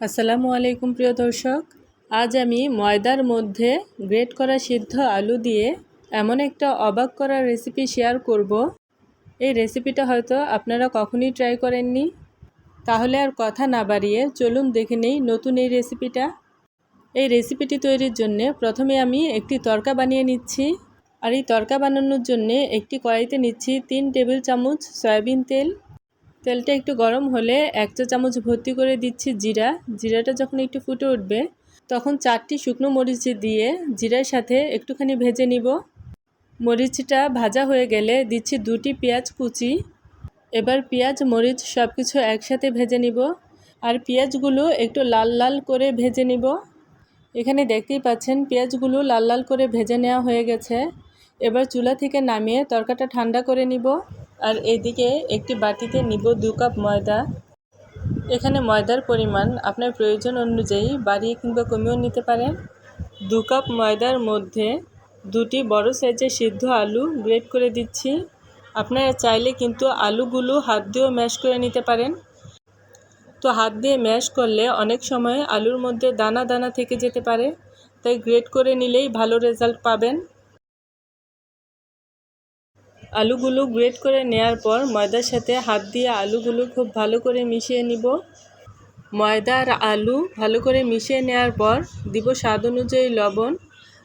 আসসালামু আলাইকুম প্রিয় দর্শক। আজ আমি ময়দার মধ্যে গ্রেট করা সিদ্ধ আলু দিয়ে এমন একটা অবাক করা রেসিপি শেয়ার করব। এই রেসিপিটা হয়তো আপনারা কখনই ট্রাই করেননি। তাহলে আর কথা না বাড়িয়ে চলুন দেখে নেই নতুন এই রেসিপিটা এই রেসিপিটি তৈরির জন্য প্রথমে আমি একটি তরকা বানিয়ে নিচ্ছি। আর এই তরকা বানানোর জন্য একটি কড়াইতে নিচ্ছি তিন টেবিল চামচ সয়াবিন তেল। তেলটা একটু গরম হলে এক চা চামচ ভর্তি করে দিচ্ছি জিরা। জিরাটা যখন একটু ফুটে উঠবে, তখন চারটি শুকনো মরিচ দিয়ে জিরার সাথে একটুখানি ভেজে নিব। মরিচটা ভাজা হয়ে গেলে দিচ্ছি দুটি পেঁয়াজ কুচি। এবার পেঁয়াজ, মরিচ সব কিছু একসাথে ভেজে নিব আর পেঁয়াজগুলো একটু লাল লাল করে ভেজে নিব। এখানে দেখতেই পাচ্ছেন পেঁয়াজগুলো লাল লাল করে ভেজে নেওয়া হয়ে গেছে। এবার চুলা থেকে নামিয়ে তরকাটা ঠান্ডা করে নিব। আর এদিকে একটি বাটিতে নিব দু কাপ ময়দা। এখানে ময়দার পরিমাণ আপনার প্রয়োজন অনুযায়ী বাড়িয়ে কিংবা কমিয়েও নিতে পারেন। দু কাপ ময়দার মধ্যে দুটি বড় সাইজের সিদ্ধ আলু গ্রেট করে দিচ্ছি। আপনারা চাইলে কিন্তু আলুগুলো হাত দিয়েও ম্যাশ করে নিতে পারেন। তো হাত দিয়ে ম্যাশ করলে অনেক সময় আলুর মধ্যে দানা দানা থেকে যেতে পারে। তাই গ্রেট করে নিলেই ভালো রেজাল্ট পাবেন। আলুগুলো গ্রেট করে নেয়ার পর ময়দার সাথে হাত দিয়ে আলুগুলো খুব ভালো করে মিশিয়ে নিব। ময়দা আর আলু ভালো করে মিশিয়ে নেওয়ার পর দিব স্বাদ অনুযায়ী লবণ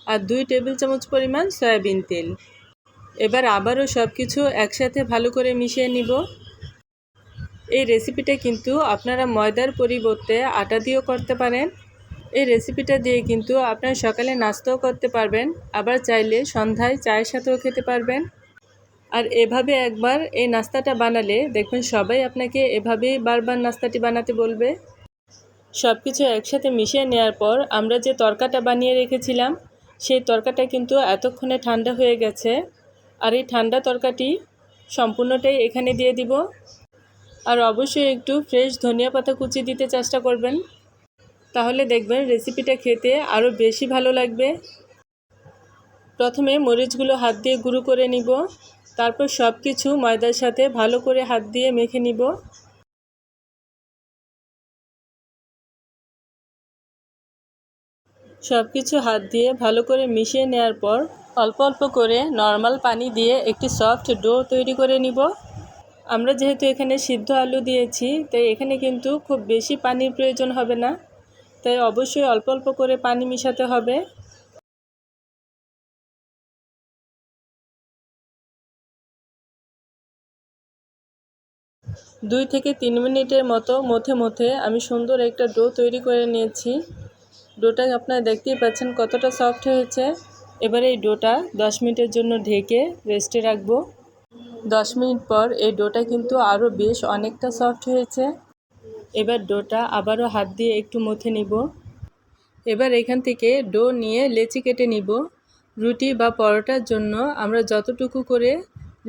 আর দুই টেবিল চামচ পরিমাণ সয়াবিন তেল। এবার আবারও সব কিছু একসাথে ভালো করে মিশিয়ে নিব। এই রেসিপিটা কিন্তু আপনারা ময়দার পরিবর্তে আটা দিয়েও করতে পারেন। এই রেসিপিটা দিয়ে কিন্তু আপনারা সকালে নাস্তাও করতে পারবেন, আবার চাইলে সন্ধ্যায় চায়ের সাথেও খেতে পারবেন। আর এভাবে একবার এই নাস্তাটা বানালে দেখবেন সবাই আপনাকে এভাবেই বারবার নাস্তাটি বানাতে বলবে। সব কিছু একসাথে মিশিয়ে নেওয়ার পর আমরা যে তরকাটা বানিয়ে রেখেছিলাম, সেই তরকাটা কিন্তু এতক্ষণে ঠান্ডা হয়ে গেছে। আর এই ঠান্ডা তরকাটি সম্পূর্ণটাই এখানে দিয়ে দিব। আর অবশ্যই একটু ফ্রেশ ধনিয়া পাতা কুচি দিতে চেষ্টা করবেন। তাহলে দেখবেন রেসিপিটা খেতে আরও বেশি ভালো লাগবে। প্রথমে মরিচগুলো হাত দিয়ে গুঁড়ো করে নিব। তারপর সব কিছু ময়দার সাথে ভালো করে হাত দিয়ে মেখে নিব। সব কিছু হাত দিয়ে ভালো করে মিশিয়ে নেওয়ার পর অল্প অল্প করে নর্মাল পানি দিয়ে একটি সফট ডো তৈরি করে নিব। আমরা যেহেতু এখানে সিদ্ধ আলু দিয়েছি, তাই এখানে কিন্তু খুব বেশি পানির প্রয়োজন হবে না। তাই অবশ্যই অল্প অল্প করে পানি মিশাতে হবে। দুই থেকে তিন মিনিটের মতো মধ্যে মধ্যে আমি সুন্দর একটা ডো তৈরি করে নিয়েছি। ডোটা আপনারা দেখতেই পাচ্ছেন কতটা সফট হয়েছে। এবার এই ডোটা দশ মিনিটের জন্য ঢেকে রেস্টে রাখব। দশ মিনিট পর এই ডোটা কিন্তু আরও বেশ অনেকটা সফট হয়েছে। এবার ডোটা আবারও হাত দিয়ে একটু মথে নিব। এবার এখান থেকে ডো নিয়ে লেচি কেটে নিব। রুটি বা পরোটার জন্য আমরা যতটুকু করে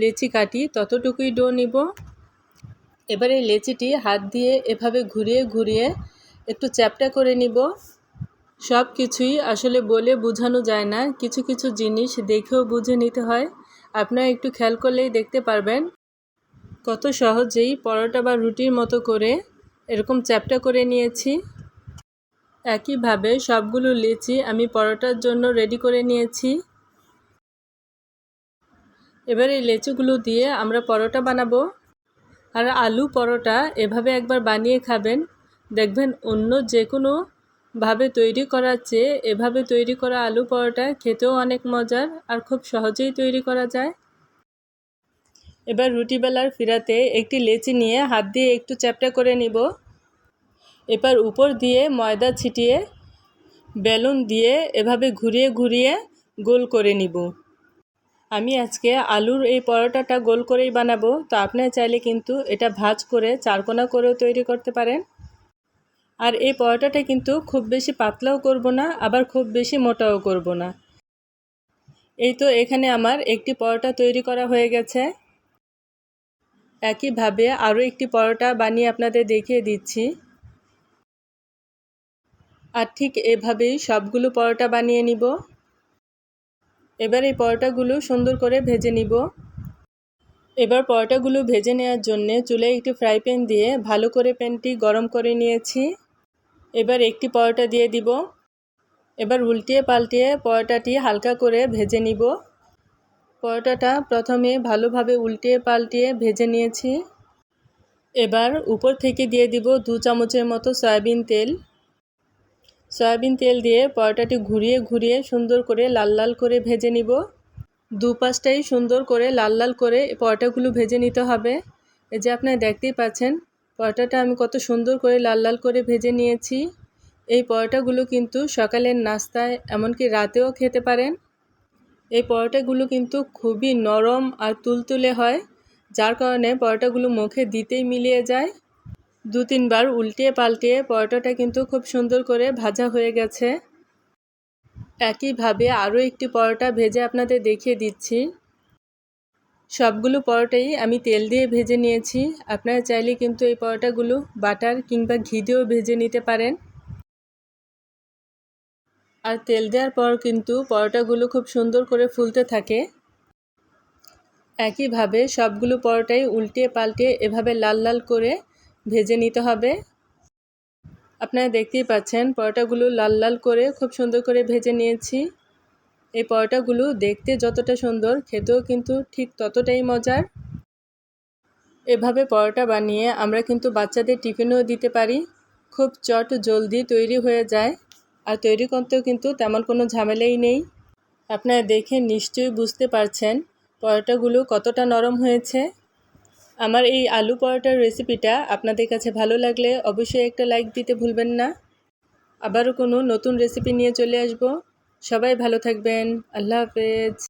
লেচি কাটি ততটুকুই ডো নিব। এবার লেচিটি হাত দিয়ে এভাবে ঘুরিয়ে ঘুরিয়ে একটু চ্যাপটা করে নিব। সব কিছুই আসলে বলে বোঝানো যায় না। কিছু কিছু জিনিস দেখেও বুঝে নিতে হয়। আপনারা একটু খেয়াল করলেই দেখতে পারবেন। কত সহজেই পরোটা বা রুটির মতো করে এরকম চ্যাপটা করে নিয়েছি। একইভাবে সবগুলো লেচি আমি পরোটার জন্য রেডি করে নিয়েছি। এবার এই লেচুগুলো দিয়ে আমরা পরোটা বানাবো। আর আলু পরোটা এভাবে একবার বানিয়ে খাবেন। দেখবেন অন্য যে কোনো ভাবে তৈরি করার চেয়ে এভাবে তৈরি করা আলু পরোটা খেতেও অনেক মজার আর খুব সহজেই তৈরি করা যায়। এবার রুটি বেলার ফিরাতে একটি লেচি নিয়ে হাত দিয়ে একটু চ্যাপটা করে নিব। এবার উপর দিয়ে ময়দা ছিটিয়ে বেলুন দিয়ে এভাবে ঘুরিয়ে ঘুরিয়ে গোল করে নিব। আমি আজকে আলুর এই পরোটাটা গোল করেই বানাবো, তো আপনারা চাইলে কিন্তু এটা ভাজ করে চারকোনা করেও তৈরি করতে পারেন। আর এই পরোটাটা কিন্তু খুব বেশি পাতলাও করব না, আবার খুব বেশি মোটাও করব না। এই তো এখানে আমার একটি পরোটা তৈরি করা হয়ে গেছে। একইভাবে আরও একটি পরোটা বানিয়ে আপনাদের দেখিয়ে দিচ্ছি। আর ঠিক এভাবেই সবগুলো পরোটা বানিয়ে নিব। এবার এই পরোটাগুলো সুন্দর করে ভেজে নিব। এবার পরোটাগুলো ভেজে নেওয়ার জন্যে চুলে একটি ফ্রাই প্যান দিয়ে ভালো করে প্যানটি গরম করে নিয়েছি। এবার একটি পরোটা দিয়ে দিব। এবার উল্টিয়ে পাল্টিয়ে পরোটাটি হালকা করে ভেজে নিব। পরোটাটা প্রথমে ভালোভাবে উল্টিয়ে পাল্টিয়ে ভেজে নিয়েছি। এবার উপর থেকে দিয়ে দিব দু চামচের মতো সয়াবিন তেল। সয়াবিন তেল দিয়ে পরোটাটি ঘুরিয়ে ঘুরিয়ে সুন্দর করে লাল লাল করে ভেজে নিব। দু পাশটাই সুন্দর করে লাল লাল করে পরোটাগুলো ভেজে নিতে হবে। এই যে আপনারা দেখতেই পাচ্ছেন, পরোটাটা আমি কত সুন্দর করে লাল লাল করে ভেজে নিয়েছি। এই পরোটাগুলো কিন্তু সকালের নাস্তায়, এমনকি রাতেও খেতে পারেন। এই পরোটাগুলো কিন্তু খুবই নরম আর তুলতুলে হয়, যার কারণে পরোটাগুলো মুখে দিতেই মিলিয়ে যায়। দু তিনবার উল্টিয়ে পাল্টিয়ে পরোটাটা কিন্তু খুব সুন্দর করে ভাজা হয়ে গেছে। একইভাবে আরও একটি পরোটা ভেজে আপনাদের দেখিয়ে দিচ্ছি। সবগুলো পরোটাই আমি তেল দিয়ে ভেজে নিয়েছি। আপনারা চাইলে কিন্তু এই পরোটাগুলো বাটার কিংবা ঘি দিয়েও ভেজে নিতে পারেন। আর তেল দেওয়ার পর কিন্তু পরোটাগুলো খুব সুন্দর করে ফুলতে থাকে। একইভাবে সবগুলো পরোটাই উল্টে পাল্টে এভাবে লাল লাল করে ভেজে নিতে হবে। আপনারা দেখতেই পাচ্ছেন, পরোটাগুলো লাল লাল করে, খুব সুন্দর করে ভেজে নিয়েছি। এই পরোটাগুলো দেখতে যতটা সুন্দর, খেতেও কিন্তু ঠিক ততটাই মজার। এভাবে পরোটা বানিয়ে আমরা কিন্তু বাচ্চাদের টিফিনও দিতে পারি। খুব চট জলদি তৈরি হয়ে যায়, আর তৈরি করতেও কিন্তু তেমন কোনো ঝামেলাই নেই। আপনারা দেখে নিশ্চয়ই বুঝতে পারছেন, পরোটাগুলো কতটা নরম হয়েছে। আমার এই আলু পরোটার রেসিপিটা আপনাদের কাছে ভালো লাগলে অবশ্যই একটা লাইক দিতে ভুলবেন না। আবারও কোনো নতুন রেসিপি নিয়ে চলে আসব। সবাই ভালো থাকবেন। আল্লাহ হাফেজ।